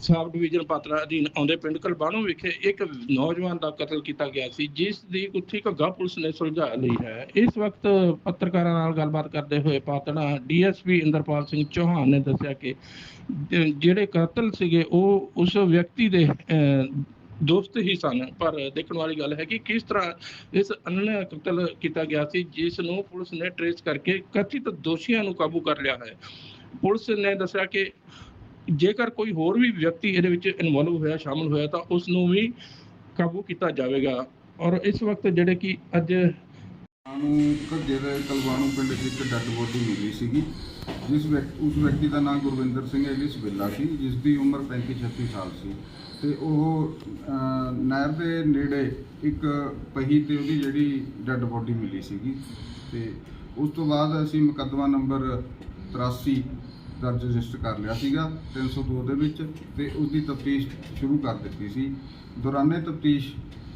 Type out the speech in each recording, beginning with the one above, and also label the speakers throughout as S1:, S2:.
S1: Sub division Patra ਅਧੀਨ ਆਉਂਦੇ ਪਿੰਡ ਕਲਬਾਣੂ ਵਿਖੇ ਇੱਕ ਨੌਜਵਾਨ ਦਾ ਕਤਲ ਕੀਤਾ ਗਿਆ ਸੀ, ਜਿਸ ਦੀ ਗੁੱਥੀ ਘੱਗਾ ਪੁਲਿਸ ਨੇ ਸੁਲਝਾ ਲਈ ਹੈ। ਇਸ ਵਕਤ ਪੱਤਰਕਾਰਾਂ ਨਾਲ ਗੱਲਬਾਤ ਕਰਦੇ ਹੋਏ ਪਾਤੜਾ ਡੀਐਸਪੀ ਇੰਦਰਪਾਲ ਸਿੰਘ ਚੌਹਾਨ ਨੇ ਦੱਸਿਆ ਕਿ ਜਿਹੜੇ ਕਾਤਲ ਸੀਗੇ, ਉਹ ਉਸ ਵਿਅਕਤੀ ਦੇ ਦੋਸਤ ਹੀ ਸਨ। ਪਰ ਦੇਖਣ ਵਾਲੀ ਗੱਲ ਹੈ ਕਿ ਕਿਸ ਤਰ੍ਹਾਂ ਇਸ ਅਨਨ੍ਹ ਕਤਲ ਕੀਤਾ ਗਿਆ ਸੀ, ਜਿਸ ਨੂੰ ਪੁਲਿਸ ਨੇ ਟਰੇਸ ਕਰਕੇ ਕਥਿਤ ਦੋਸ਼ੀਆਂ ਨੂੰ ਕਾਬੂ ਕਰ ਲਿਆ ਹੈ। ਪੁਲਿਸ ਨੇ ਦੱਸਿਆ ਕਿ ਜੇਕਰ ਕੋਈ ਹੋਰ ਵੀ ਵਿਅਕਤੀ ਇਹਦੇ ਵਿੱਚ ਇਨਵੋਲਵ ਹੋਇਆ, ਸ਼ਾਮਲ ਹੋਇਆ, ਤਾਂ ਉਸ ਨੂੰ ਵੀ ਕਾਬੂ ਕੀਤਾ ਜਾਵੇਗਾ। ਔਰ ਇਸ ਵਕਤ ਜਿਹੜੇ ਕਿ ਅੱਜ
S2: ਨੂੰ ਘੱਗੇ ਦੇ ਕਲਵਾਣੂ ਪਿੰਡ 'ਚ ਇੱਕ ਡੈੱਡ ਬੋਡੀ ਮਿਲੀ ਸੀਗੀ, ਜਿਸ ਵਿਅਕਤੀ ਉਸ ਵਿਅਕਤੀ ਦਾ ਨਾਮ ਗੁਰਵਿੰਦਰ ਸਿੰਘ ਐਲਿਸ ਬਿੱਲਾ ਸੀ, ਜਿਸ ਦੀ ਉਮਰ 35 36 ਸਾਲ ਸੀ। ਤੇ ਉਹ ਨਹਿਰ ਦੇ ਨੇੜੇ ਇੱਕ ਪਹੀ ਤੇ ਉਹਦੀ ਜਿਹੜੀ ਡੈੱਡ ਬੋਡੀ ਮਿਲੀ ਸੀਗੀ। ਤੇ ਉਸ ਤੋਂ ਬਾਅਦ ਅਸੀਂ ਮੁਕੱਦਮਾ ਨੰਬਰ 83 ਦਰਜ ਰਜਿਸਟਰ ਕਰ ਲਿਆ ਸੀਗਾ 302 ਦੇ ਵਿੱਚ ਤੇ ਉਸ ਦੀ ਤਫਤੀਸ਼ ਸ਼ੁਰੂ ਕਰ ਦਿੱਤੀ ਸੀ। ਦੌਰਾਨੇ ਤਫਤੀਸ਼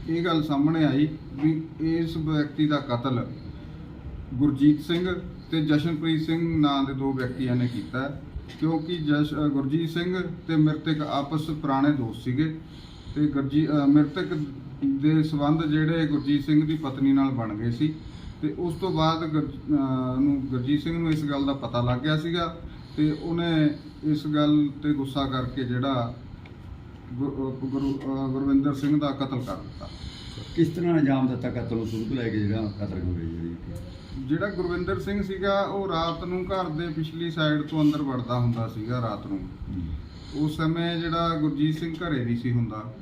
S2: ਇਹ ਗੱਲ ਸਾਹਮਣੇ ਆਈ ਵੀ ਇਸ ਵਿਅਕਤੀ ਦਾ ਕਤਲ ਗੁਰਜੀਤ ਸਿੰਘ ਤੇ ਜਸ਼ਨਪ੍ਰੀਤ ਸਿੰਘ ਨਾਂ ਦੇ ਦੋ ਵਿਅਕਤੀਆਂ ਨੇ ਕੀਤਾ ਕਿਉਂਕਿ ਜਸ਼ ਗੁਰਜੀਤ ਸਿੰਘ ਤੇ ਮ੍ਰਿਤਕ ਆਪਸ ਪੁਰਾਣੇ ਦੋਸਤ ਸੀਗੇ ਤੇ ਗੁਰਜੀ ਮ੍ਰਿਤਕ ਦੇ ਸਬੰਧ ਜਿਹੜੇ ਗੁਰਜੀਤ ਸਿੰਘ ਦੀ ਪਤਨੀ ਨਾਲ ਬਣ ਗਏ ਸੀ ਤੇ ਉਸ ਤੋਂ ਬਾਅਦ ਗੁਰ- ਨੂੰ ਗੁਰਜੀਤ ਸਿੰਘ ਨੂੰ ਇਸ ਗੱਲ ਦਾ ਪਤਾ ਲੱਗ ਗਿਆ ਸੀਗਾ ਤੇ ਉਹਨੇ ਇਸ ਗੱਲ ਤੇ ਗੁੱਸਾ ਕਰਕੇ ਜਿਹੜਾ ਗੁਰ- ਗੁਰਵਿੰਦਰ ਸਿੰਘ ਦਾ ਕਤਲ ਕਰ ਦਿੱਤਾ।
S3: ਕਿਸ ਤਰ੍ਹਾਂ ਅੰਜਾਮ ਦਿੱਤਾ ਕਤਲ ਨੂੰ? ਸ਼ੁਰੂ ਲੈ ਕੇ ਜਿਹੜਾ ਕਤਲ ਹੋ ਰਹੀ ਜੀ।
S2: ਜਿਹੜਾ ਗੁਰਵਿੰਦਰ ਸਿੰਘ ਸੀਗਾ ਉਹ ਰਾਤ ਨੂੰ ਘਰ ਦੇ ਪਿਛਲੀ ਸਾਈਡ ਤੋਂ ਅੰਦਰ ਵੜਦਾ ਹੁੰਦਾ ਸੀਗਾ ਰਾਤ ਨੂੰ। ਉਸ ਸਮੇਂ ਜਿਹੜਾ ਗੁਰਜੀਤ ਸਿੰਘ ਘਰੇ ਨਹੀਂ ਸੀ ਹੁੰਦਾ।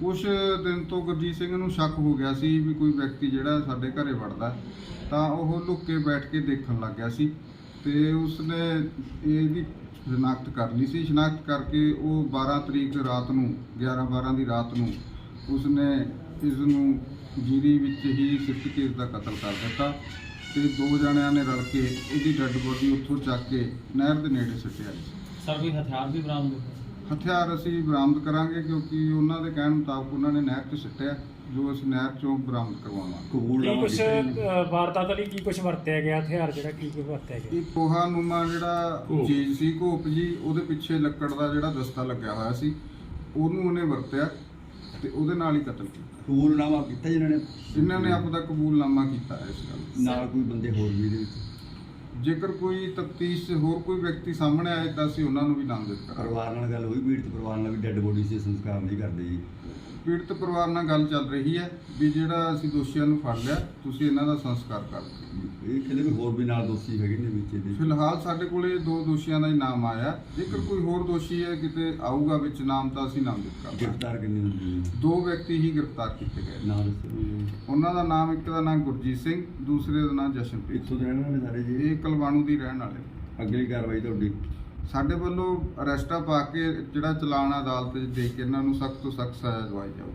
S2: ਕੁਛ ਦਿਨ ਤੋਂ ਗੁਰਜੀਤ ਸਿੰਘ ਨੂੰ ਸ਼ੱਕ ਹੋ ਗਿਆ ਸੀ ਵੀ ਕੋਈ ਵਿਅਕਤੀ ਜਿਹੜਾ ਸਾਡੇ ਘਰੇ ਵੜਦਾ ਤਾਂ ਉਹ ਲੁੱਕ ਕੇ ਬੈਠ ਕੇ ਦੇਖਣ ਲੱਗ ਗਿਆ ਸੀ। ਤੇ ਉਸਨੇ ਇਹਦੀ ਸ਼ਨਾਖਤ ਕਰ ਲਈ ਸੀ। ਸ਼ਨਾਖਤ ਕਰਕੇ ਉਹ 12 ਤਰੀਕ ਰਾਤ ਨੂੰ 11 12 ਦੀ ਰਾਤ ਨੂੰ ਉਸਨੇ ਇਸ ਨੂੰ ਜੀਰੀ ਵਿੱਚ ਹੀ ਸਿੱਟ ਕੇ ਇਸ ਦਾ ਕਤਲ ਕਰ ਦਿੱਤਾ ਤੇ ਦੋ ਜਣਿਆਂ ਨੇ ਰਲ ਕੇ ਇਹਦੀ ਡੈੱਡ ਬੋਡੀ ਉੱਥੋਂ ਚੱਕ ਕੇ ਨਹਿਰ ਦੇ ਨੇੜੇ ਸੁੱਟਿਆ
S4: ਸਰ ਕੋਈ ਹਥਿਆਰ ਵੀ ਬਰਾਮਦ
S2: ਹਥਿਆਰ ਅਸੀਂ ਬਰਾਮਦ ਕਰਾਂਗੇ ਕਿਉਂਕਿ ਉਹਨਾਂ ਦੇ ਕਹਿਣ ਮੁਤਾਬਕ ਉਹਨਾਂ ਨੇ ਨਹਿਰ 'ਚ ਸੁੱਟਿਆ। ਜੋ ਅਸੀਂ ਨਹਿਰ 'ਚੋਂ ਬਰਾਮਦ ਕਰਵਾਵਾਂਗੇ
S3: ਕਬੂਲ
S5: ਕੀ? ਅ, ਵਾਰਦਾਤ ਲਈ ਕੀ ਕੁਛ ਵਰਤਿਆ ਗਿਆ? ਹਥਿਆਰ ਜਿਹੜਾ ਕੀ ਕੁਛ ਵਰਤਿਆ ਗਿਆ?
S2: ਇਹ ਪੋਹਾ ਨੂਮਾ ਜਿਹੜਾ ਚੀਜ਼ ਸੀ ਘੋਪ ਜੀ ਉਹਦੇ ਪਿੱਛੇ ਲੱਕੜ ਦਾ ਜਿਹੜਾ ਦਸਤਾ ਲੱਗਿਆ ਹੋਇਆ ਸੀ ਉਹਨੂੰ ਉਹਨੇ ਵਰਤਿਆ ਤੇ ਉਹਦੇ ਨਾਲ ਹੀ ਕਤਲ ਕੀਤਾ।
S3: ਕਬੂਲ ਨਾਮਾ ਕੀਤਾ ਜਿਨ੍ਹਾਂ ਨੇ?
S2: ਇਹਨਾਂ ਨੇ ਆਪਦਾ ਕਬੂਲਨਾਮਾ ਕੀਤਾ ਹੈ ਇਸ ਗੱਲ ਦਾ।
S3: ਨਾਲ ਕੋਈ ਬੰਦੇ ਹੋਰ ਵੀ ਇਹਦੇ ਵਿੱਚ?
S2: ਜੇਕਰ ਕੋਈ ਤਫਤੀਸ਼ 'ਚ ਹੋਰ ਕੋਈ ਵਿਅਕਤੀ ਸਾਹਮਣੇ ਆਏ ਤਾਂ ਅਸੀਂ ਉਹਨਾਂ ਨੂੰ ਵੀ ਨਾਮਜ਼ਦ ਕਰਾਂਗੇ
S3: ਪਰਿਵਾਰ ਨਾਲ ਗੱਲ ਹੋਈ ਪੀੜਤ ਪਰਿਵਾਰ ਨਾਲ ਵੀ ਡੈੱਡ ਬੋਡੀ ਸੀ ਸੰਸਕਾਰ ਨਹੀਂ ਕਰਦੇ ਜੀ।
S2: ਪੀੜਤ ਪਰਿਵਾਰ ਨਾਲ ਗੱਲ ਚੱਲ ਰਹੀ ਹੈ ਵੀ ਜਿਹੜਾ ਅਸੀਂ ਦੋਸ਼ੀਆਂ ਨੂੰ ਫੜ ਲਿਆ ਤੁਸੀਂ ਇਹਨਾਂ ਦਾ ਸੰਸਕਾਰ ਕਰ ਦਿਓ
S3: ਇਹ ਕਹਿੰਦੇ ਵੀ ਹੋਰ ਵੀ ਨਾਲ ਦੋਸ਼ੀ ਹੈਗੇ ਨੇ ਵਿੱਚ ਇਹਦੇ।
S2: ਫਿਲਹਾਲ ਸਾਡੇ ਕੋਲੇ ਦੋ ਦੋਸ਼ੀਆਂ ਦਾ ਹੀ ਨਾਮ ਆਇਆ। ਜੇਕਰ ਕੋਈ ਹੋਰ ਦੋਸ਼ੀ ਹੈ ਕਿਤੇ ਆਊਗਾ ਵਿੱਚ ਨਾਮ ਤਾਂ ਅਸੀਂ ਨਾਮਜ਼ਦ ਕਰ ਦਾਂਗੇ
S3: ਗ੍ਰਿਫਤਾਰ ਕਿੰਨੇ ਹੁੰਦੇ ਜੀ
S2: ਦੋ ਵਿਅਕਤੀ ਹੀ ਗ੍ਰਿਫਤਾਰ ਕੀਤੇ ਗਏ ਨੇ।
S3: ਨਾਂ ਦੱਸੋ ਜੀ।
S2: ਉਹਨਾਂ ਦਾ ਨਾਮ ਇੱਕ ਦਾ ਨਾਮ ਗੁਰਜੀਤ ਸਿੰਘ ਦੂਸਰੇ ਦਾ ਨਾਮ ਜਸ਼ਨਪ੍ਰੀਤ
S3: ਇੱਥੋਂ ਦੇ ਰਹਿਣ ਵਾਲੇ ਸਾਰੇ ਜੀ?
S2: ਇਹ ਕਲਵਾਣੂ ਦੀ ਰਹਿਣ ਵਾਲੇ ਨੇ।
S3: ਅਗਲੀ ਕਾਰਵਾਈ ਤੁਹਾਡੀ?
S2: ਸਾਡੇ ਵੱਲੋਂ ਅਰੈਸਟਾ ਪਾ ਕੇ ਜਿਹੜਾ ਚਲਾਨ ਅਦਾਲਤ 'ਚ ਦੇ ਕੇ ਇਹਨਾਂ ਨੂੰ ਸਖਤ ਤੋਂ ਸਖਤ ਸਜ਼ਾ ਦਵਾਈ ਜਾਊ।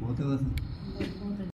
S3: ਬਹੁਤ ਹੈ ਬਸ।